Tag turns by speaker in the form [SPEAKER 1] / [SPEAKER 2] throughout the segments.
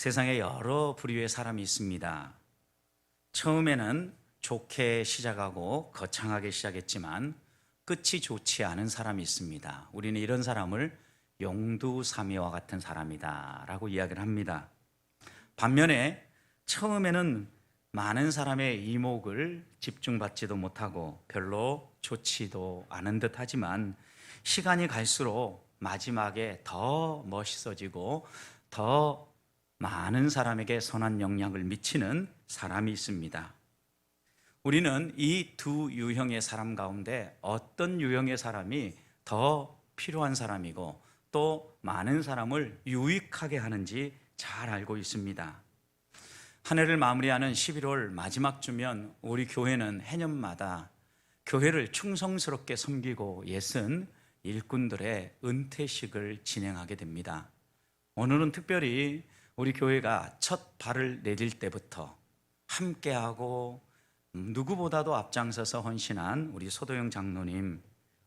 [SPEAKER 1] 세상에 여러 부류의 사람이 있습니다. 처음에는 좋게 시작하고 거창하게 시작했지만 끝이 좋지 않은 사람이 있습니다. 우리는 이런 사람을 용두사미와 같은 사람이다 라고 이야기를 합니다. 반면에 처음에는 많은 사람의 이목을 집중받지도 못하고 별로 좋지도 않은 듯 하지만 시간이 갈수록 마지막에 더 멋있어지고 더 많은 사람에게 선한 영향을 미치는 사람이 있습니다. 우리는 이 두 유형의 사람 가운데 어떤 유형의 사람이 더 필요한 사람이고 또 많은 사람을 유익하게 하는지 잘 알고 있습니다. 한 해를 마무리하는 11월 마지막 주면 우리 교회는 해년마다 교회를 충성스럽게 섬기고 예순 일꾼들의 은퇴식을 진행하게 됩니다. 오늘은 특별히 우리 교회가 첫 발을 내딜 때부터 함께하고 누구보다도 앞장서서 헌신한 우리 소도영 장로님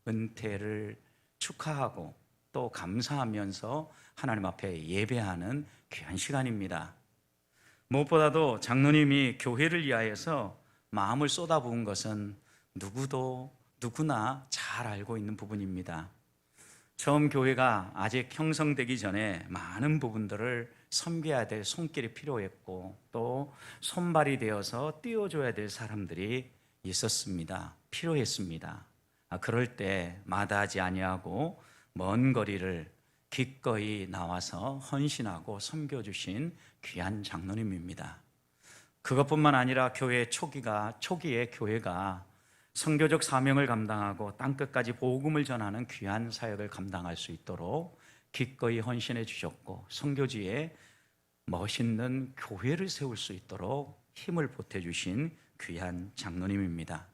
[SPEAKER 1] 은퇴를 축하하고 또 감사하면서 하나님 앞에 예배하는 귀한 시간입니다. 무엇보다도 장로님이 교회를 위하여서 마음을 쏟아부은 것은 누구도 누구나 잘 알고 있는 부분입니다. 처음 교회가 아직 형성되기 전에 많은 부분들을 섬겨야 될 손길이 필요했고 또 손발이 되어서 띄워줘야 될 사람들이 있었습니다. 필요했습니다. 아, 그럴 때 마다하지 아니하고 먼 거리를 기꺼이 나와서 헌신하고 섬겨주신 귀한 장로님입니다. 그것뿐만 아니라 교회 초기가 초기에 교회가 선교적 사명을 감당하고 땅 끝까지 복음을 전하는 귀한 사역을 감당할 수 있도록 기꺼이 헌신해 주셨고 선교지에 멋있는 교회를 세울 수 있도록 힘을 보태 주신 귀한 장로님입니다.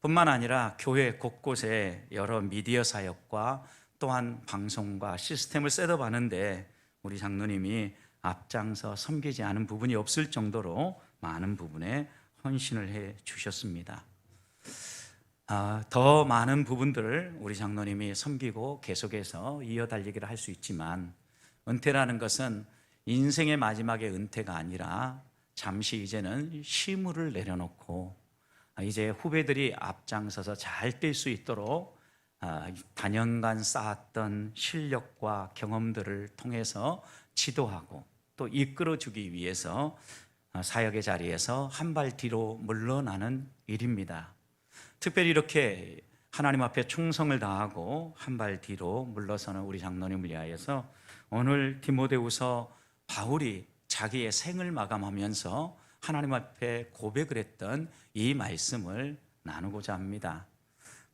[SPEAKER 1] 뿐만 아니라 교회 곳곳에 여러 미디어 사역과 또한 방송과 시스템을 셋업 하는데 우리 장로님이 앞장서 섬기지 않은 부분이 없을 정도로 많은 부분에 헌신을 해 주셨습니다. 아, 더 많은 부분들을 우리 장로님이 섬기고 계속해서 이어달리기를 할 수 있지만 은퇴라는 것은 인생의 마지막의 은퇴가 아니라 잠시 이제는 시무를 내려놓고 아, 이제 후배들이 앞장서서 잘 뛸 수 있도록 아, 단연간 쌓았던 실력과 경험들을 통해서 지도하고 또 이끌어주기 위해서 아, 사역의 자리에서 한 발 뒤로 물러나는 일입니다. 특별히 이렇게 하나님 앞에 충성을 다하고 한 발 뒤로 물러서는 우리 장로님을 위하여서 오늘 디모데후서 바울이 자기의 생을 마감하면서 하나님 앞에 고백을 했던 이 말씀을 나누고자 합니다.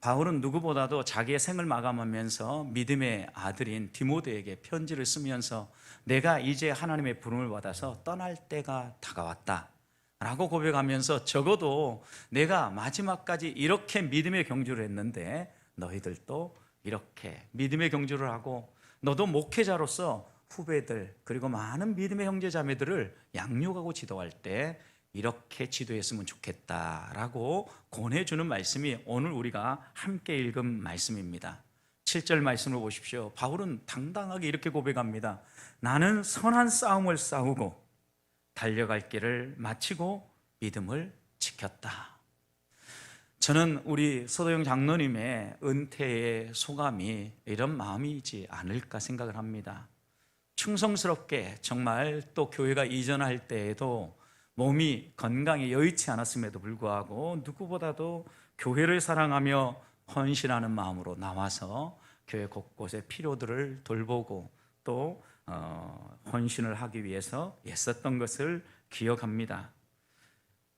[SPEAKER 1] 바울은 누구보다도 자기의 생을 마감하면서 믿음의 아들인 디모데에게 편지를 쓰면서 내가 이제 하나님의 부름을 받아서 떠날 때가 다가왔다. 라고 고백하면서 적어도 내가 마지막까지 이렇게 믿음의 경주를 했는데 너희들도 이렇게 믿음의 경주를 하고 너도 목회자로서 후배들 그리고 많은 믿음의 형제 자매들을 양육하고 지도할 때 이렇게 지도했으면 좋겠다라고 권해주는 말씀이 오늘 우리가 함께 읽은 말씀입니다. 7절 말씀을 보십시오. 바울은 당당하게 이렇게 고백합니다. 나는 선한 싸움을 싸우고 달려갈 길을 마치고 믿음을 지켰다. 저는 우리 소도영 장로님의 은퇴의 소감이 이런 마음이지 않을까 생각을 합니다. 충성스럽게 정말 또 교회가 이전할 때에도 몸이 건강에 여의치 않았음에도 불구하고 누구보다도 교회를 사랑하며 헌신하는 마음으로 나와서 교회 곳곳의 필요들을 돌보고 또 어, 헌신을 하기 위해서 애썼던 것을 기억합니다.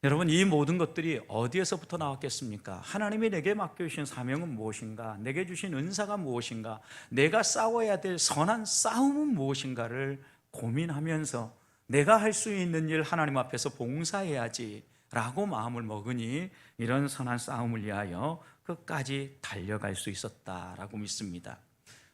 [SPEAKER 1] 여러분 이 모든 것들이 어디에서부터 나왔겠습니까? 하나님이 내게 맡겨주신 사명은 무엇인가? 내게 주신 은사가 무엇인가? 내가 싸워야 될 선한 싸움은 무엇인가를 고민하면서 내가 할 수 있는 일 하나님 앞에서 봉사해야지 라고 마음을 먹으니 이런 선한 싸움을 위하여 끝까지 달려갈 수 있었다라고 믿습니다.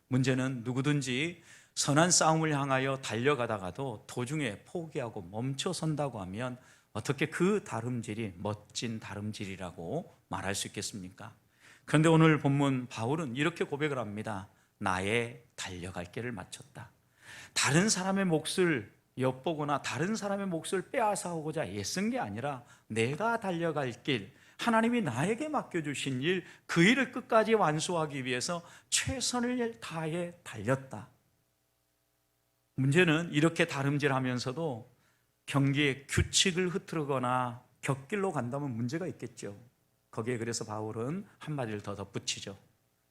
[SPEAKER 1] 문제는 누구든지 선한 싸움을 향하여 달려가다가도 도중에 포기하고 멈춰 선다고 하면 어떻게 그 다름질이 멋진 다름질이라고 말할 수 있겠습니까? 그런데 오늘 본문 바울은 이렇게 고백을 합니다. 나의 달려갈 길을 마쳤다. 다른 사람의 몫을 엿보거나 다른 사람의 몫을 빼앗아오고자 애쓴 게 아니라 내가 달려갈 길, 하나님이 나에게 맡겨주신 일, 그 일을 끝까지 완수하기 위해서 최선을 다해 달렸다. 문제는 이렇게 다름질하면서도 경기의 규칙을 흐트르거나 곁길로 간다면 문제가 있겠죠. 거기에 그래서 바울은 한마디를 더 덧붙이죠.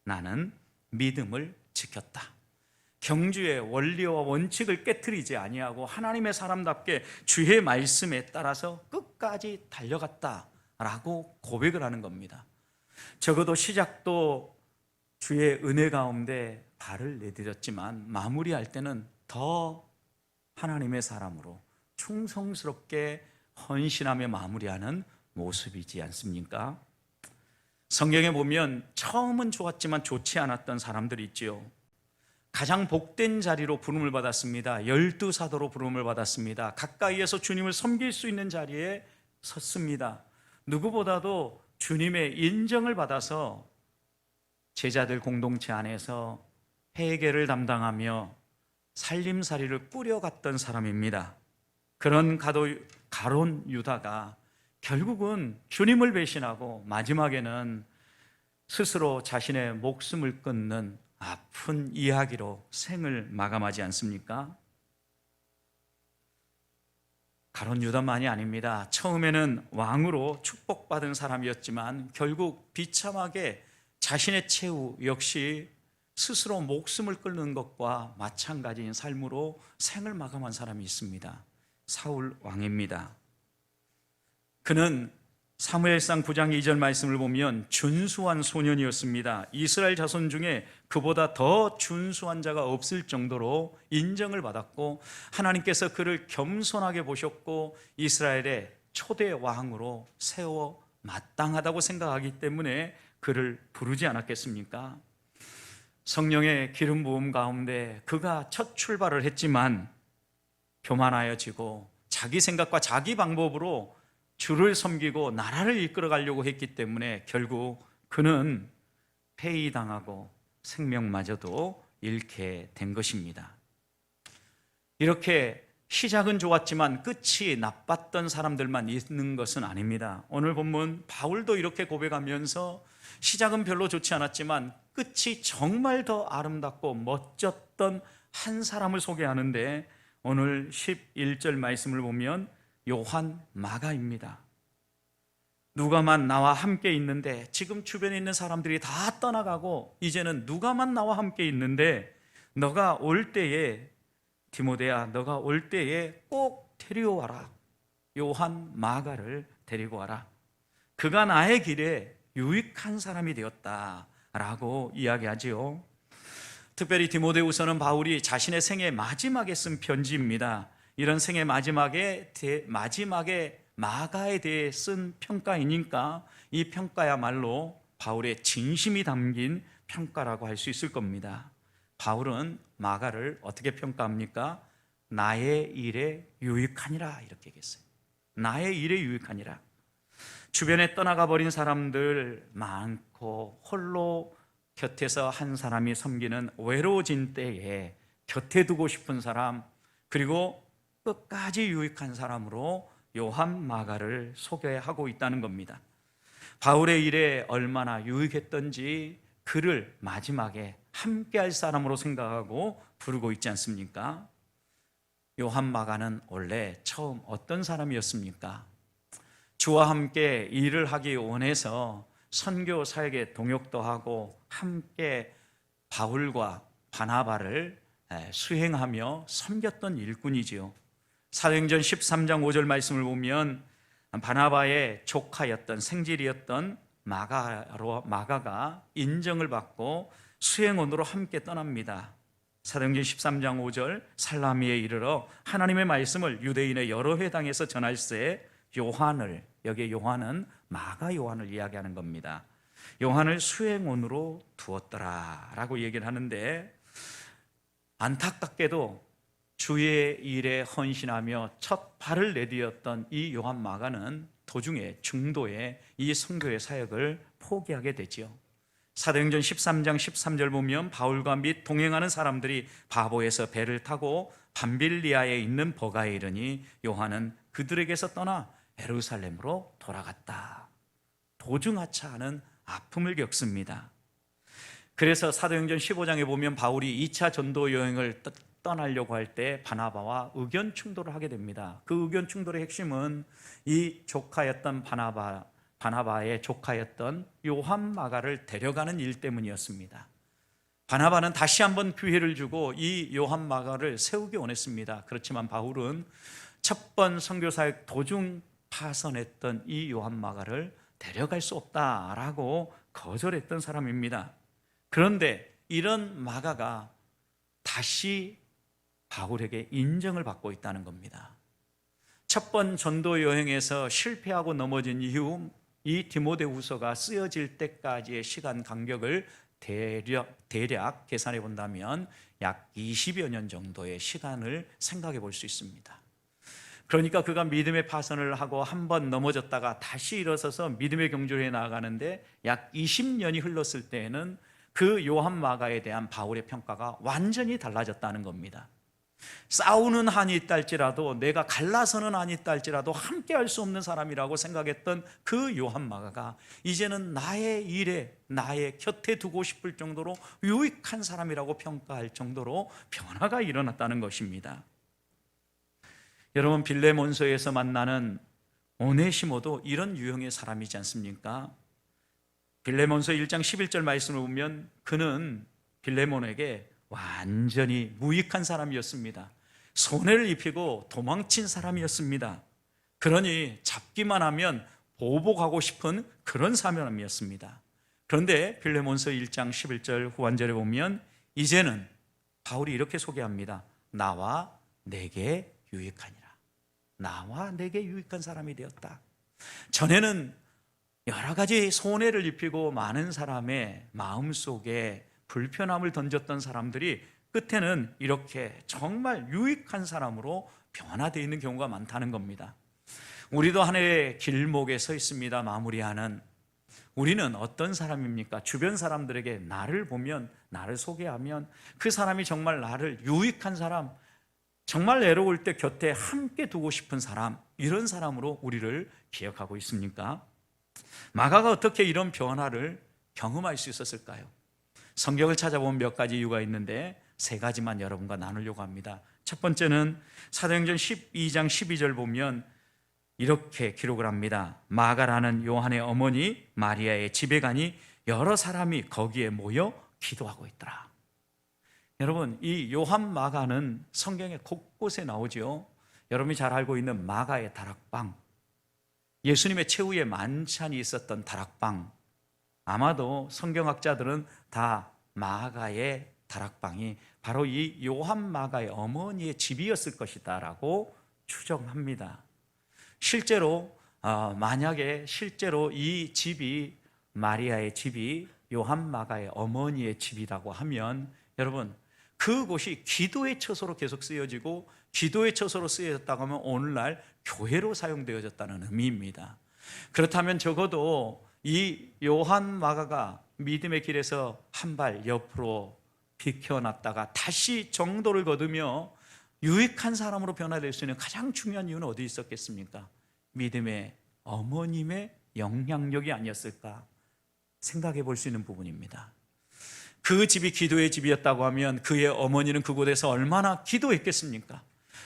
[SPEAKER 1] 나는 믿음을 지켰다. 경주의 원리와 원칙을 깨뜨리지 아니하고 하나님의 사람답게 주의 말씀에 따라서 끝까지 달려갔다라고 고백을 하는 겁니다. 적어도 시작도 주의 은혜 가운데 발을 내디뎠지만 마무리할 때는 더 하나님의 사람으로 충성스럽게 헌신하며 마무리하는 모습이지 않습니까? 성경에 보면 처음은 좋았지만 좋지 않았던 사람들이 있지요. 가장 복된 자리로 부름을 받았습니다. 열두 사도로 부름을 받았습니다. 가까이에서 주님을 섬길 수 있는 자리에 섰습니다. 누구보다도 주님의 인정을 받아서 제자들 공동체 안에서 회개를 담당하며 살림살이를 꾸려갔던 사람입니다. 그런 가도 가론 유다가 결국은 주님을 배신하고 마지막에는 스스로 자신의 목숨을 끊는 아픈 이야기로 생을 마감하지 않습니까? 가론 유다만이 아닙니다. 처음에는 왕으로 축복받은 사람이었지만 결국 비참하게 자신의 최후 역시 스스로 목숨을 끊는 것과 마찬가지인 삶으로 생을 마감한 사람이 있습니다. 사울 왕입니다. 그는 사무엘상 9장 2절 말씀을 보면 준수한 소년이었습니다. 이스라엘 자손 중에 그보다 더 준수한 자가 없을 정도로 인정을 받았고 하나님께서 그를 겸손하게 보셨고 이스라엘의 초대 왕으로 세워 마땅하다고 생각하기 때문에 그를 부르지 않았겠습니까? 성령의 기름 부음 가운데 그가 첫 출발을 했지만 교만하여지고 자기 생각과 자기 방법으로 주를 섬기고 나라를 이끌어 가려고 했기 때문에 결국 그는 폐위당하고 생명마저도 잃게 된 것입니다. 이렇게 시작은 좋았지만 끝이 나빴던 사람들만 있는 것은 아닙니다. 오늘 본문 바울도 이렇게 고백하면서 시작은 별로 좋지 않았지만 끝이 정말 더 아름답고 멋졌던 한 사람을 소개하는데 오늘 11절 말씀을 보면 요한 마가입니다. 누가만 나와 함께 있는데 지금 주변에 있는 사람들이 다 떠나가고 이제는 누가만 나와 함께 있는데 너가 올 때에 디모데야 너가 올 때에 꼭 데려와라. 요한 마가를 데리고 와라. 그가 나의 길에 유익한 사람이 되었다 라고 이야기하지요. 특별히 디모데후서는 바울이 자신의 생애 마지막에 쓴 편지입니다. 이런 생애 마지막에 대, 마지막에 마가에 대해 쓴 평가이니까 이 평가야말로 바울의 진심이 담긴 평가라고 할 수 있을 겁니다. 바울은 마가를 어떻게 평가합니까? 나의 일에 유익하니라 이렇게 얘기했어요. 나의 일에 유익하니라. 주변에 떠나가 버린 사람들 많고 홀로 곁에서 한 사람이 섬기는 외로워진 때에 곁에 두고 싶은 사람 그리고 끝까지 유익한 사람으로 요한 마가를 소개하고 있다는 겁니다. 바울의 일에 얼마나 유익했던지 그를 마지막에 함께할 사람으로 생각하고 부르고 있지 않습니까? 요한 마가는 원래 처음 어떤 사람이었습니까? 주와 함께 일을 하기 원해서 선교 사역에 동역도 하고 함께 바울과 바나바를 수행하며 섬겼던 일꾼이지요. 사도행전 13장 5절 말씀을 보면 바나바의 조카였던 생질이었던 마가로 마가가 인정을 받고 수행원으로 함께 떠납니다. 사도행전 13장 5절 살라미에 이르러 하나님의 말씀을 유대인의 여러 회당에서 전할세 요한을 여기에 요한은 마가 요한을 이야기하는 겁니다. 요한을 수행원으로 두었더라라고 얘기를 하는데 안타깝게도 주의 일에 헌신하며 첫 발을 내디었던 이 요한 마가는 도중에 중도에 이 성교의 사역을 포기하게 되지요. 사도행전 13장 13절 보면 바울과 및 동행하는 사람들이 바보에서 배를 타고 밤빌리아에 있는 버가에 이르니 요한은 그들에게서 떠나 에루살렘으로 돌아갔다. 도중하차하는 아픔을 겪습니다. 그래서 사도행전 15장에 보면 바울이 2차 전도 여행을 떠- 떠나려고 할 때 바나바와 의견 충돌을 하게 됩니다. 그 의견 충돌의 핵심은 이 조카였던 바나바 바나바의 조카였던 요한 마가를 데려가는 일 때문이었습니다. 바나바는 다시 한번 기회를 주고 이 요한 마가를 세우기 원했습니다. 그렇지만 바울은 첫 번 선교사역 도중 파선했던 이 요한 마가를 데려갈 수 없다라고 거절했던 사람입니다. 그런데 이런 마가가 다시 바울에게 인정을 받고 있다는 겁니다. 첫 번 전도 여행에서 실패하고 넘어진 이후 이 디모데후서가 쓰여질 때까지의 시간 간격을 대략, 대략 계산해 본다면 약 20여 년 정도의 시간을 생각해 볼 수 있습니다. 그러니까 그가 믿음의 파선을 하고 한 번 넘어졌다가 다시 일어서서 믿음의 경주에 나아가는데 약 20년이 흘렀을 때에는 그 요한 마가에 대한 바울의 평가가 완전히 달라졌다는 겁니다. 싸우는 한이 있다 할지라도 내가 갈라서는 한이 있다 할지라도 함께 할 수 없는 사람이라고 생각했던 그 요한 마가가 이제는 나의 일에 나의 곁에 두고 싶을 정도로 유익한 사람이라고 평가할 정도로 변화가 일어났다는 것입니다. 여러분 빌레몬서에서 만나는 오네시모도 이런 유형의 사람이지 않습니까? 빌레몬서 1장 11절 말씀을 보면 그는 빌레몬에게 완전히 무익한 사람이었습니다. 손해를 입히고 도망친 사람이었습니다. 그러니 잡기만 하면 보복하고 싶은 그런 사람이었습니다. 그런데 빌레몬서 1장 11절 후반절에 보면 이제는 바울이 이렇게 소개합니다. 나와 내게 유익하니라. 나와 내게 유익한 사람이 되었다. 전에는 여러 가지 손해를 입히고 많은 사람의 마음 속에 불편함을 던졌던 사람들이 끝에는 이렇게 정말 유익한 사람으로 변화되어 있는 경우가 많다는 겁니다. 우리도 하나의 길목에 서 있습니다. 마무리하는 우리는 어떤 사람입니까? 주변 사람들에게 나를 보면 나를 소개하면 그 사람이 정말 나를 유익한 사람, 정말 외로울 때 곁에 함께 두고 싶은 사람, 이런 사람으로 우리를 기억하고 있습니까? 마가가 어떻게 이런 변화를 경험할 수 있었을까요? 성경을 찾아보면 몇 가지 이유가 있는데 세 가지만 여러분과 나누려고 합니다. 첫 번째는 사도행전 12장 12절 보면 이렇게 기록을 합니다. 마가라는 요한의 어머니 마리아의 집에 가니 여러 사람이 거기에 모여 기도하고 있더라. 여러분, 이 요한 마가는 성경의 곳곳에 나오죠. 여러분이 잘 알고 있는 마가의 다락방. 예수님의 최후의 만찬이 있었던 다락방. 아마도 성경학자들은 다 마가의 다락방이 바로 이 요한 마가의 어머니의 집이었을 것이다라고 추정합니다. 실제로 어, 만약에 실제로 이 집이 마리아의 집이 요한 마가의 어머니의 집이라고 하면 여러분 그곳이 기도의 처소로 계속 쓰여지고 기도의 처소로 쓰여졌다고 하면 오늘날 교회로 사용되어졌다는 의미입니다. 그렇다면 적어도 이 요한 마가가 믿음의 길에서 한 발 옆으로 비켜났다가 다시 정도를 거두며 유익한 사람으로 변화될 수 있는 가장 중요한 이유는 어디 있었겠습니까? 믿음의 어머님의 영향력이 아니었을까 생각해 볼 수 있는 부분입니다. 그 집이 기도의 집이었다고 하면 그의 어머니는 그곳에서 얼마나 기도했겠습니까?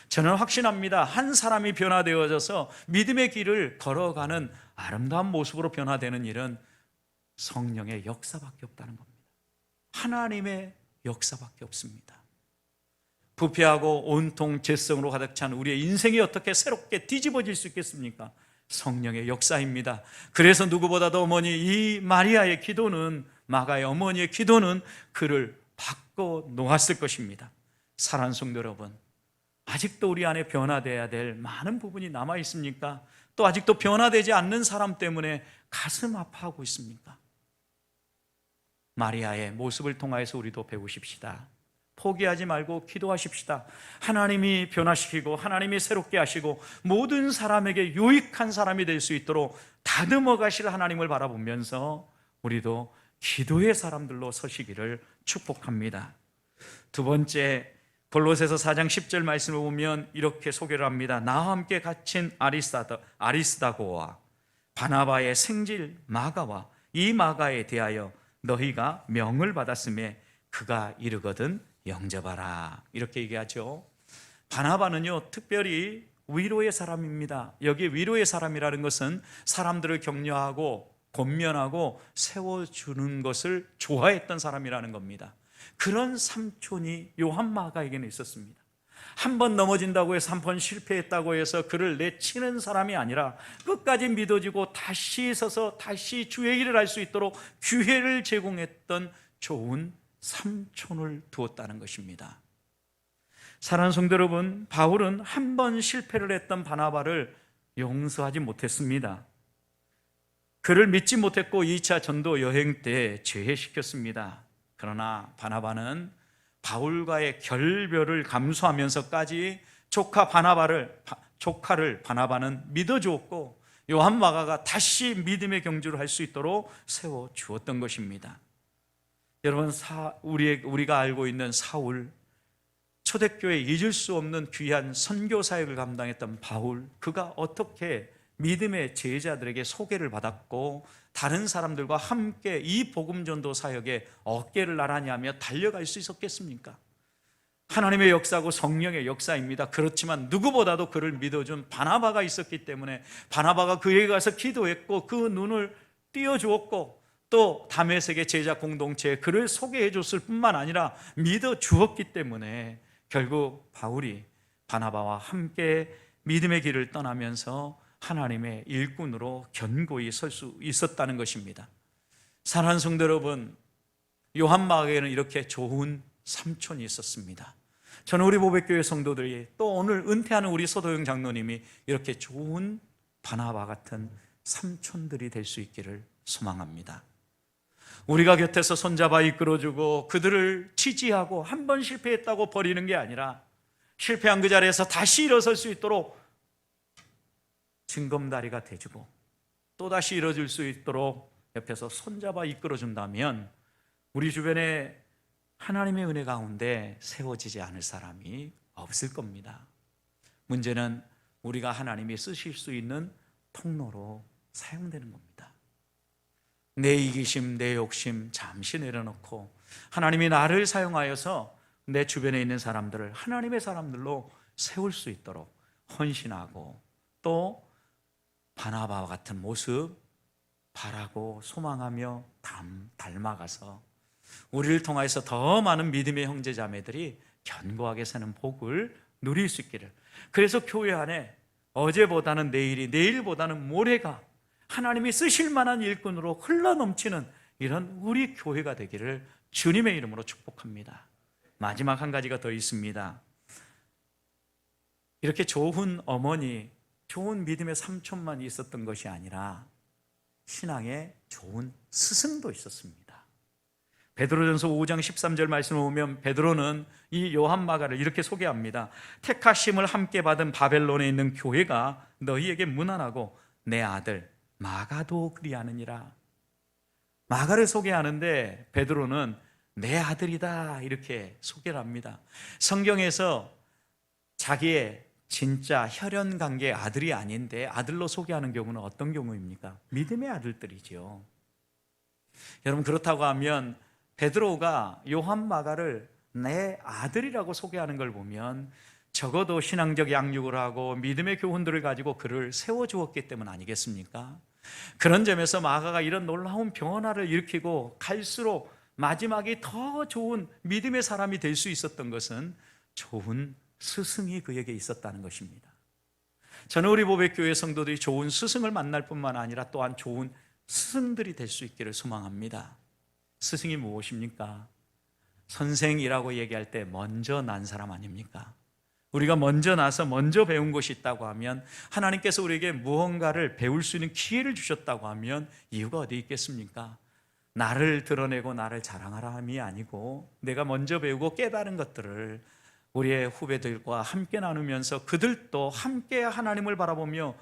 [SPEAKER 1] 저는 확신합니다. 한 사람이 변화되어져서 믿음의 길을 걸어가는 아름다운 모습으로 변화되는 일은 성령의 역사밖에 없다는 겁니다. 하나님의 역사밖에 없습니다. 부패하고 온통 죄성으로 가득 찬 우리의 인생이 어떻게 새롭게 뒤집어질 수 있겠습니까? 성령의 역사입니다. 그래서 누구보다도 어머니 이 마리아의 기도는 마가의 어머니의 기도는 그를 바꿔 놓았을 것입니다. 사랑하는 성도 여러분, 아직도 우리 안에 변화돼야 될 많은 부분이 남아 있습니까? 또 아직도 변화되지 않는 사람 때문에 가슴 아파하고 있습니까? 마리아의 모습을 통하여서 우리도 배우십시다. 포기하지 말고 기도하십시다. 하나님이 변화시키고 하나님이 새롭게 하시고 모든 사람에게 유익한 사람이 될 수 있도록 다듬어 가실 하나님을 바라보면서 우리도 기도의 사람들로 서시기를 축복합니다. 두 번째 골로새서 4장 10절 말씀을 보면 이렇게 소개를 합니다. 나와 함께 갇힌 아리스다, 아리스다고와 바나바의 생질 마가와 이 마가에 대하여 너희가 명을 받았음에 그가 이르거든 영접하라. 이렇게 얘기하죠. 바나바는요, 특별히 위로의 사람입니다. 여기 위로의 사람이라는 것은 사람들을 격려하고 권면하고 세워주는 것을 좋아했던 사람이라는 겁니다. 그런 삼촌이 요한 마가에게는 있었습니다. 한 번 넘어진다고 해서 한 번 실패했다고 해서 그를 내치는 사람이 아니라 끝까지 믿어지고 다시 서서 다시 주의 일을 할 수 있도록 기회를 제공했던 좋은 삼촌을 두었다는 것입니다. 사랑하는 성도 여러분, 바울은 한 번 실패를 했던 바나바를 용서하지 못했습니다. 그를 믿지 못했고 2차 전도 여행 때 제해시켰습니다. 그러나 바나바는 바울과의 결별을 감수하면서까지 조카 바나바를 바- 조카를 바나바는 믿어 주었고 요한 마가가 다시 믿음의 경주를 할 수 있도록 세워 주었던 것입니다. 여러분 사, 우리 우리가 알고 있는 사울 초대교회 잊을 수 없는 귀한 선교 사역을 감당했던 바울 그가 어떻게 믿음의 제자들에게 소개를 받았고 다른 사람들과 함께 이 복음 전도 사역에 어깨를 나란히 하며 달려갈 수 있었겠습니까? 하나님의 역사고 성령의 역사입니다. 그렇지만 누구보다도 그를 믿어준 바나바가 있었기 때문에 바나바가 그에게 가서 기도했고 그 눈을 띄워주었고 또 담에색의 제자 공동체에 그를 소개해 줬을 뿐만 아니라 믿어 주었기 때문에 결국 바울이 바나바와 함께 믿음의 길을 떠나면서 하나님의 일꾼으로 견고히 설 수 있었다는 것입니다. 사랑하는 성도 여러분, 요한마가에는 이렇게 좋은 삼촌이 있었습니다. 저는 우리 보백교회 성도들이 또 오늘 은퇴하는 우리 소도영 장로님이 이렇게 좋은 바나바 같은 삼촌들이 될 수 있기를 소망합니다. 우리가 곁에서 손잡아 이끌어주고 그들을 지지하고 한 번 실패했다고 버리는 게 아니라 실패한 그 자리에서 다시 일어설 수 있도록 징검다리가 돼주고 또다시 일어질 수 있도록 옆에서 손잡아 이끌어준다면 우리 주변에 하나님의 은혜 가운데 세워지지 않을 사람이 없을 겁니다. 문제는 우리가 하나님이 쓰실 수 있는 통로로 사용되는 겁니다. 내 이기심, 내 욕심 잠시 내려놓고 하나님이 나를 사용하여서 내 주변에 있는 사람들을 하나님의 사람들로 세울 수 있도록 헌신하고 또 바나바와 같은 모습 바라고 소망하며 닮, 닮아가서 우리를 통하여서 더 많은 믿음의 형제 자매들이 견고하게 사는 복을 누릴 수 있기를. 그래서 교회 안에 어제보다는 내일이 내일보다는 모레가 하나님이 쓰실 만한 일꾼으로 흘러 넘치는 이런 우리 교회가 되기를 주님의 이름으로 축복합니다. 마지막 한 가지가 더 있습니다. 이렇게 좋은 어머니, 좋은 믿음의 삼촌만 있었던 것이 아니라 신앙에 좋은 스승도 있었습니다. 베드로전서 5장 13절 말씀을 보면 베드로는 이 요한 마가를 이렇게 소개합니다. 택하심을 함께 받은 바벨론에 있는 교회가 너희에게 무난하고 내 아들 마가도 그리하느니라. 마가를 소개하는데 베드로는 내 아들이다 이렇게 소개를 합니다. 성경에서 자기의 진짜 혈연 관계 아들이 아닌데 아들로 소개하는 경우는 어떤 경우입니까? 믿음의 아들들이죠. 여러분 그렇다고 하면 베드로가 요한 마가를 내 아들이라고 소개하는 걸 보면 적어도 신앙적 양육을 하고 믿음의 교훈들을 가지고 그를 세워 주었기 때문 아니겠습니까? 그런 점에서 마가가 이런 놀라운 변화를 일으키고 갈수록 마지막에 더 좋은 믿음의 사람이 될 수 있었던 것은 좋은 스승이 그에게 있었다는 것입니다. 저는 우리 보백교회 성도들이 좋은 스승을 만날 뿐만 아니라 또한 좋은 스승들이 될 수 있기를 소망합니다. 스승이 무엇입니까? 선생이라고 얘기할 때 먼저 난 사람 아닙니까? 우리가 먼저 나서 먼저 배운 것이 있다고 하면 하나님께서 우리에게 무언가를 배울 수 있는 기회를 주셨다고 하면 이유가 어디 있겠습니까? 나를 드러내고 나를 자랑하라 함이 아니고 내가 먼저 배우고 깨달은 것들을 우리의 후배들과 함께 나누면서 그들도 함께 하나님을 바라보며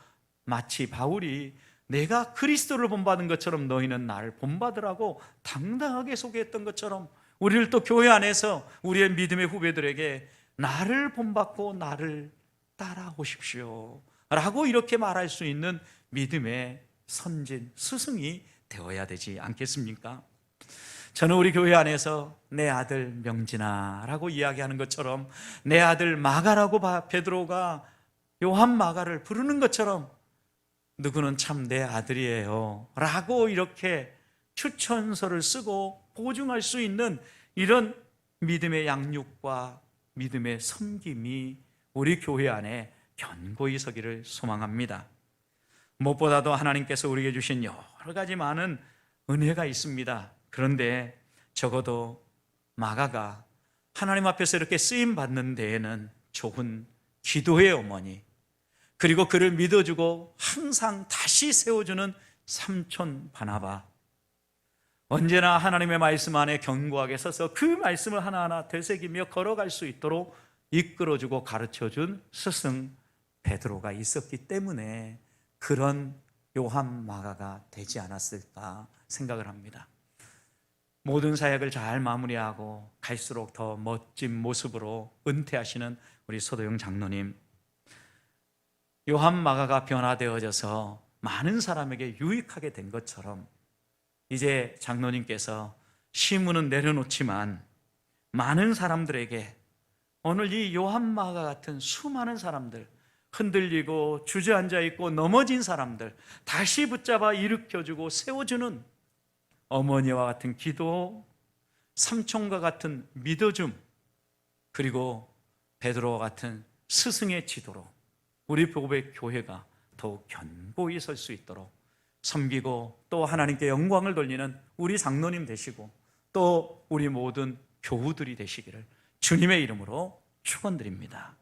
[SPEAKER 1] 마치 바울이 내가 그리스도를 본받은 것처럼 너희는 나를 본받으라고 당당하게 소개했던 것처럼 우리를 또 교회 안에서 우리의 믿음의 후배들에게 나를 본받고 나를 따라오십시오. 라고 이렇게 말할 수 있는 믿음의 선진, 스승이 되어야 되지 않겠습니까? 저는 우리 교회 안에서 내 아들 명진아라고 이야기하는 것처럼 내 아들 마가라고 바- 베드로가 요한 마가를 부르는 것처럼 누구는 참 내 아들이에요. 라고 이렇게 추천서를 쓰고 보증할 수 있는 이런 믿음의 양육과 믿음의 섬김이 우리 교회 안에 견고히 서기를 소망합니다. 무엇보다도 하나님께서 우리에게 주신 여러 가지 많은 은혜가 있습니다. 그런데 적어도 마가가 하나님 앞에서 이렇게 쓰임 받는 데에는 좋은 기도의 어머니, 그리고 그를 믿어주고 항상 다시 세워주는 삼촌 바나바. 언제나 하나님의 말씀 안에 견고하게 서서 그 말씀을 하나하나 되새기며 걸어갈 수 있도록 이끌어주고 가르쳐준 스승 베드로가 있었기 때문에 그런 요한 마가가 되지 않았을까 생각을 합니다. 모든 사역을 잘 마무리하고 갈수록 더 멋진 모습으로 은퇴하시는 우리 소도영 장로님. 요한 마가가 변화되어져서 많은 사람에게 유익하게 된 것처럼 이제 장로님께서 시문은 내려놓지만 많은 사람들에게 오늘 이 요한 마가 같은 수많은 사람들 흔들리고 주저앉아 있고 넘어진 사람들 다시 붙잡아 일으켜주고 세워주는 어머니와 같은 기도, 삼촌과 같은 믿어줌, 그리고 베드로와 같은 스승의 지도로 우리 보배 교회가 더욱 견고히 설 수 있도록 섬기고 또 하나님께 영광을 돌리는 우리 장로님 되시고 또 우리 모든 교우들이 되시기를 주님의 이름으로 축원드립니다.